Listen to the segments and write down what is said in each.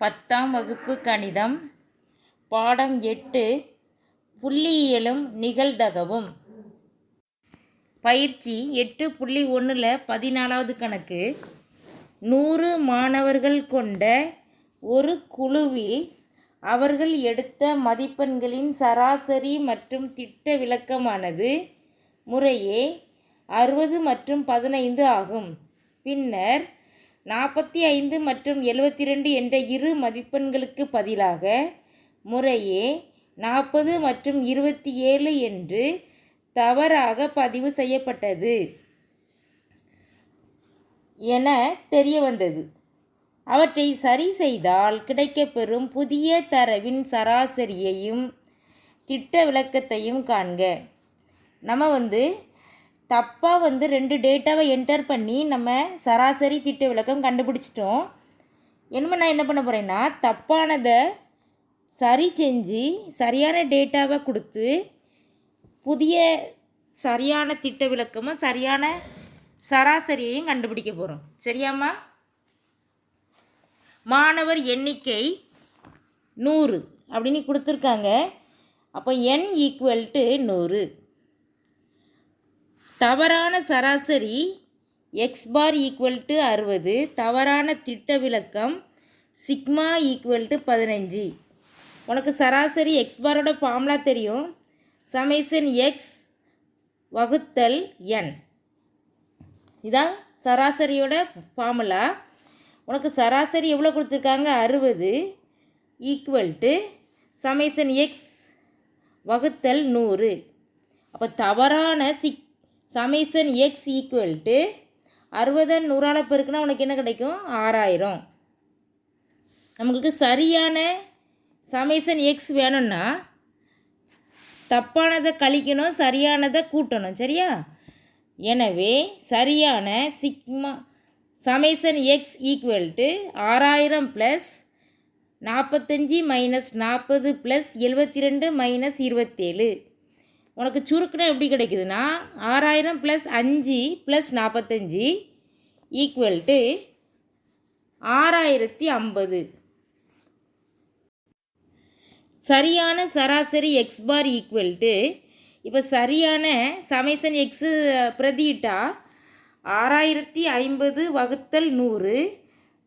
பத்தாம் வகுப்பு கணிதம் பாடம் எட்டு புள்ளியியலும் நிகழ்தகவும் பயிற்சி எட்டு புள்ளி ஒன்றில் பதினாலாவது கணக்கு. நூறு மாணவர்கள் கொண்ட ஒரு குழுவில் அவர்கள் எடுத்த மதிப்பெண்களின் சராசரி மற்றும் திட்ட விளக்கமானது முறையே அறுபது மற்றும் பதினைந்து ஆகும். பின்னர் நாற்பத்தி ஐந்து மற்றும் எழுபத்தி ரெண்டு என்ற இரு மதிப்பெண்களுக்கு பதிலாக முறையே நாற்பது மற்றும் இருபத்தி ஏழு என்று தவறாக பதிவு செய்யப்பட்டது என தெரிய வந்தது அவற்றை சரி செய்தால் கிடைக்கப்பெறும் புதிய தரவின் சராசரியையும் திட்ட விளக்கத்தையும் காண்க. நம்ம வந்து தப்பாக வந்து ரெண்டு டேட்டாவை என்டர் பண்ணி நம்ம சராசரி திட்ட விளக்கம் கண்டுபிடிச்சிட்டோம். என்னமோ நான் என்ன பண்ண போகிறேன்னா தப்பானதை சரி செஞ்சு சரியான டேட்டாவை கொடுத்து புதிய சரியான திட்ட விளக்கமும் சரியான சராசரியையும் கண்டுபிடிக்க போகிறோம் சரியாம்மா? மாணவர் எண்ணிக்கை நூறு அப்படின்னு கொடுத்துருக்காங்க. அப்போ என் ஈக்குவல் டு நூறு. தவறான சராசரி எக்ஸ் பார் ஈக்குவல் டு அறுபது தவறான திட்ட விளக்கம் சிக்மா ஈக்குவல் டு பதினஞ்சு. உனக்கு சராசரி எக்ஸ் பாரோட ஃபார்முலா தெரியும். சமேசன் எக்ஸ் வகுத்தல் என் இதான் சராசரியோட ஃபார்முலா உனக்கு சராசரி எவ்வளோ கொடுத்துருக்காங்க? அறுபது ஈக்குவல் டு சமேசன் எக்ஸ் வகுத்தல் நூறு. அப்போ தவறான sigma summation x equal to அறுபதை நூறால் பெருக்குனா உனக்கு என்ன கிடைக்கும்? ஆறாயிரம். நம்மளுக்கு சரியான சமேசன் எக்ஸ் வேணும்னா தப்பானதை கழிக்கணும் சரியானதை கூட்டணும் சரியா? எனவே சரியான sigma summation x equal to ஆறாயிரம் ப்ளஸ் நாற்பத்தஞ்சி மைனஸ் நாற்பது ப்ளஸ் எழுபத்தி ரெண்டு மைனஸ் இருபத்தேழு. உனக்கு சுருக்குனா எப்படி கிடைக்குதுன்னா ஆறாயிரம் ப்ளஸ் அஞ்சு ப்ளஸ் நாற்பத்தஞ்சி ஈக்குவல் டு ஆறாயிரத்தி ஐம்பது. சரியான சராசரி எக்ஸ் பார் ஈக்குவல் டு இப்போ சரியான சமேசன் எக்ஸு பிரதியிட்டா ஆறாயிரத்தி ஐம்பது வகுத்தல் நூறு.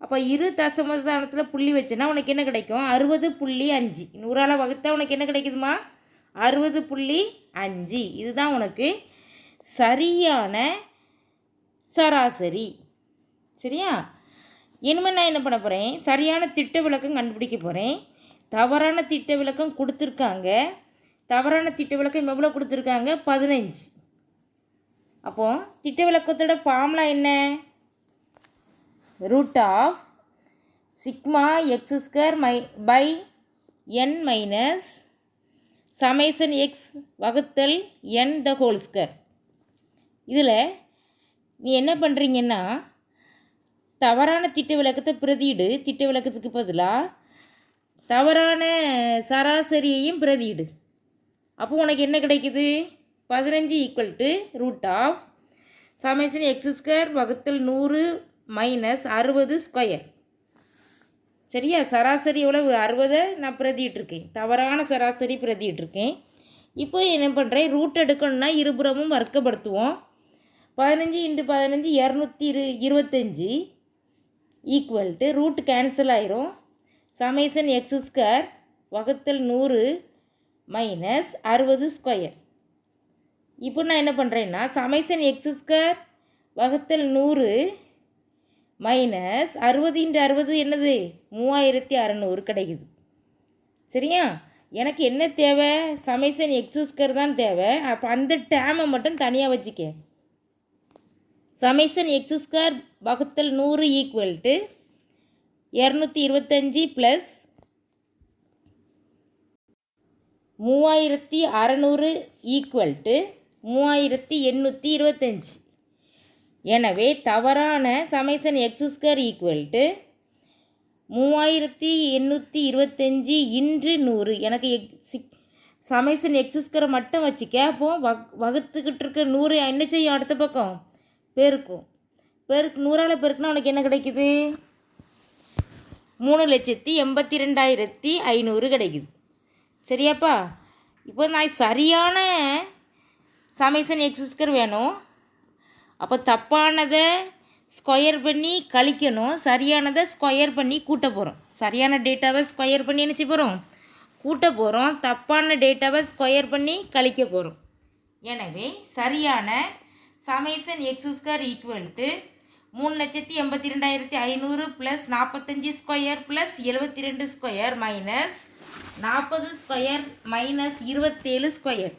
அப்போ இரு தசமஸ்தானத்தில் புள்ளி வச்சேன்னா உனக்கு என்ன கிடைக்கும்? அறுபது புள்ளி அஞ்சு. நூறால் வகுத்தா உனக்கு என்ன கிடைக்குதுமா? அறுபது புள்ளி அஞ்சு. இதுதான் உனக்கு சரியான சராசரி. சரியா? இனிமேல் நான் என்ன பண்ண போகிறேன் சரியான திட்ட விளக்கம் கண்டுபிடிக்க போகிறேன் தவறான திட்ட விளக்கம் கொடுத்துருக்காங்க. தவறான திட்ட விளக்கம் எவ்வளோ கொடுத்துருக்காங்க? பதினஞ்சு. அப்போது திட்ட விளக்கத்தோட ஃபார்முலா என்ன? Root of sigma x square my by n minus summation x வகுத்தல் என் த ஹோல்ஸ்கர் இதில் நீ என்ன பண்ணுறீங்கன்னா தவறான திட்ட விளக்கத்தை பிரதியிடு. திட்ட விளக்கத்துக்கு பதிலாக தவறான சராசரியையும் பிரதியிடு. அப்போ உனக்கு என்ன கிடைக்குது? பதினஞ்சு equal to root of summation x square வகுத்தல் நூறு மைனஸ் அறுபது ஸ்கொயர் சரியா? சராசரி எவ்வளவு? அறுபதை நான் பிரதிட்டுருக்கேன் தவறான சராசரி பிரதிட்டுருக்கேன் இப்போ என்ன பண்ணுறேன் ரூட் எடுக்கணும்னா இருபுறமும் வர்க்கப்படுத்துவோம். பதினஞ்சு இன்ட்டு பதினஞ்சு இரநூத்தி இரு இருபத்தஞ்சி ஈக்குவல் டு ரூட் கேன்சல் ஆயிரும். சமேசன் எக்ஸ் ஸ்கொயர் வகுத்தல் நூறு மைனஸ் அறுபது ஸ்கொயர் இப்போ நான் என்ன பண்ணுறேன்னா சமேசன் எக்ஸ் ஸ்கொயர் வகுத்தல் நூறு மைனஸ் அறுபது இன்ட்டு அறுபது என்னது? மூவாயிரத்தி அறநூறு கிடைக்குது. சரியா? எனக்கு என்ன தேவை? சமைசன் எக்ஸூஸ்கர் தான் தேவை. அப்போ அந்த டேமை மட்டும் தனியாக வச்சுக்க. சமைசன் எக்ஸூஸ்கர் வகுத்தல் நூறு ஈக்குவல் டு இரநூத்தி இருபத்தஞ்சி ப்ளஸ் மூவாயிரத்தி அறநூறு ஈக்குவல் டு மூவாயிரத்தி எண்ணூற்றி இருபத்தஞ்சி. எனவே தவறான summation x square equal to மூவாயிரத்தி எண்ணூற்றி இருபத்தஞ்சி இன்று நூறு. எனக்கு எக் சிக் சமேசன் எக்ஸ் ஸ்கொயரை மட்டும் வச்சு கேட்போம் வக் வகுத்துக்கிட்டு இருக்க நூறு என்ன செய்யும் அடுத்த பக்கம்? பெருக்கும். பெருக்கு நூறால் பெருக்குனா உனக்கு என்ன கிடைக்குது? மூணு லட்சத்தி எண்பத்தி ரெண்டாயிரத்தி ஐநூறு கிடைக்குது. சரியாப்பா? இப்போ நான் சரியான சமேசன் எக்ஸஸ்கர் வேணும். அப்போ தப்பானதை ஸ்கொயர் பண்ணி கழிக்கணும் சரியானதை ஸ்கொயர் பண்ணி கூட்ட போகிறோம் சரியான டேட்டாவை ஸ்கொயர் பண்ணி நினச்சி போகிறோம் கூட்ட போகிறோம் தப்பான டேட்டாவை ஸ்கொயர் பண்ணி கழிக்க போகிறோம் எனவே சரியான summation x square equal to மூணு லட்சத்தி எண்பத்தி ரெண்டாயிரத்தி ஐநூறு ப்ளஸ் நாற்பத்தஞ்சு ஸ்கொயர் ப்ளஸ் எழுபத்தி ரெண்டு ஸ்கொயர் மைனஸ் நாற்பது ஸ்கொயர் மைனஸ் இருபத்தேழு ஸ்கொயர்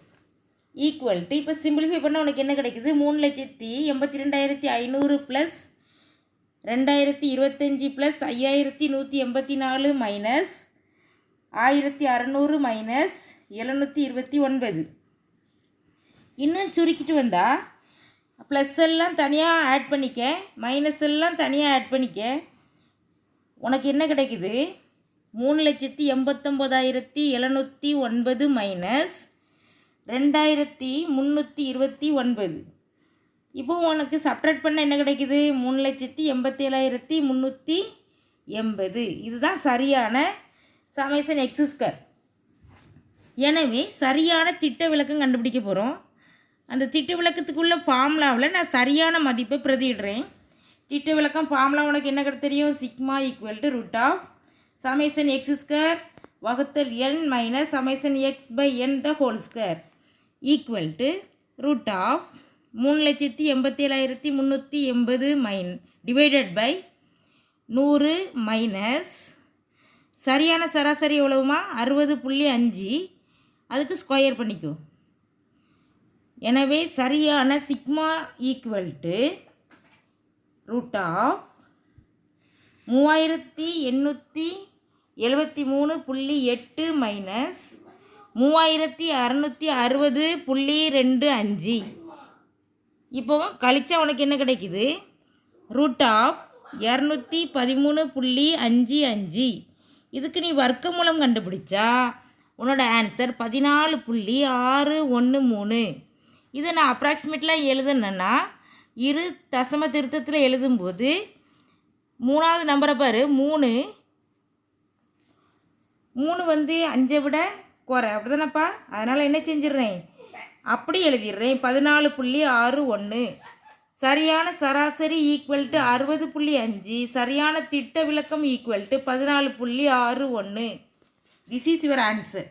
ஈக்குவல் டு இப்போ சிம்பிளிஃபை பண்ணால் உனக்கு என்ன கிடைக்குது? மூணு லட்சத்தி எண்பத்தி ரெண்டாயிரத்தி ஐநூறு ப்ளஸ் ரெண்டாயிரத்தி இருபத்தஞ்சி ப்ளஸ் ஐயாயிரத்தி நூற்றி எண்பத்தி நாலு மைனஸ் ஆயிரத்தி அறநூறு மைனஸ் எழுநூற்றி இருபத்தி ஒன்பது. இன்னும் சுருக்கிட்டு வந்தால் ப்ளஸ் எல்லாம் தனியாக ஆட் பண்ணிக்க மைனஸ் எல்லாம் தனியாக ஆட் பண்ணிக்க உனக்கு என்ன கிடைக்குது? மூணு லட்சத்தி எண்பத்தொம்போதாயிரத்தி எழுநூற்றி ஒன்பது மைனஸ் ரெண்டாயிரத்தி முந்நூற்றி இருபத்தி ஒன்பது. இப்போ உனக்கு சப்ரேட் பண்ண என்ன கிடைக்குது? மூணு லட்சத்தி எண்பத்தேழாயிரத்தி முந்நூற்றி எண்பது. இதுதான் சரியான சமேசன் எக்ஸஸ்கர் எனவே சரியான திட்ட விளக்கம் கண்டுபிடிக்க போகிறோம் அந்த திட்ட விளக்கத்துக்குள்ள ஃபார்முலாவில் நான் சரியான மதிப்பை பிரதிடுறேன் திட்ட விளக்கம் ஃபார்முலா உனக்கு என்ன கிட்ட தெரியும்? Sigma equal to root of summation x square வகுத்தல் n minus summation x by n the whole square equal to root of மூணு லட்சத்தி எண்பத்தேழாயிரத்தி முந்நூற்றி எண்பது மைன் டிவைடட் பை நூறு மைனஸ் சரியான சராசரி எவ்வளவுமா? அறுபது புள்ளி அஞ்சு. அதுக்கு ஸ்கொயர் பண்ணிக்கும் எனவே சரியான sigma equal to root of மூவாயிரத்தி எண்ணூற்றி எழுபத்தி மூணு புள்ளி எட்டு மைனஸ் மூவாயிரத்தி அறநூற்றி அறுபது புள்ளி ரெண்டு அஞ்சு. இப்போ கழிச்சா உனக்கு என்ன கிடைக்குது? ரூட் ஆஃப் இரநூத்தி பதிமூணு புள்ளி அஞ்சு அஞ்சு. இதுக்கு நீ வர்க்க மூலம் கண்டுபிடிச்சா உன்னோட ஆன்சர் பதினாலு புள்ளி ஆறு ஒன்று மூணு. இதை நான் அப்ராக்சிமேட்லாம் எழுதுனேன்னா இரு தசம திருத்தத்தில் எழுதும்போது மூணாவது நம்பரை பாரு மூணு. மூணு வந்து அஞ்சை விட போகிறேன் அப்படி தானேப்பா அதனால் என்ன செஞ்சிடுறேன்? அப்படி எழுதிடுறேன். பதினாலு புள்ளி ஆறு ஒன்று சரியான சராசரி ஈக்குவல் டு அறுபது புள்ளி அஞ்சு. சரியான திட்ட விளக்கம் ஈக்குவல் டு பதினாலு புள்ளி ஆறு ஒன்று திஸ் இஸ் யுவர் ஆன்சர்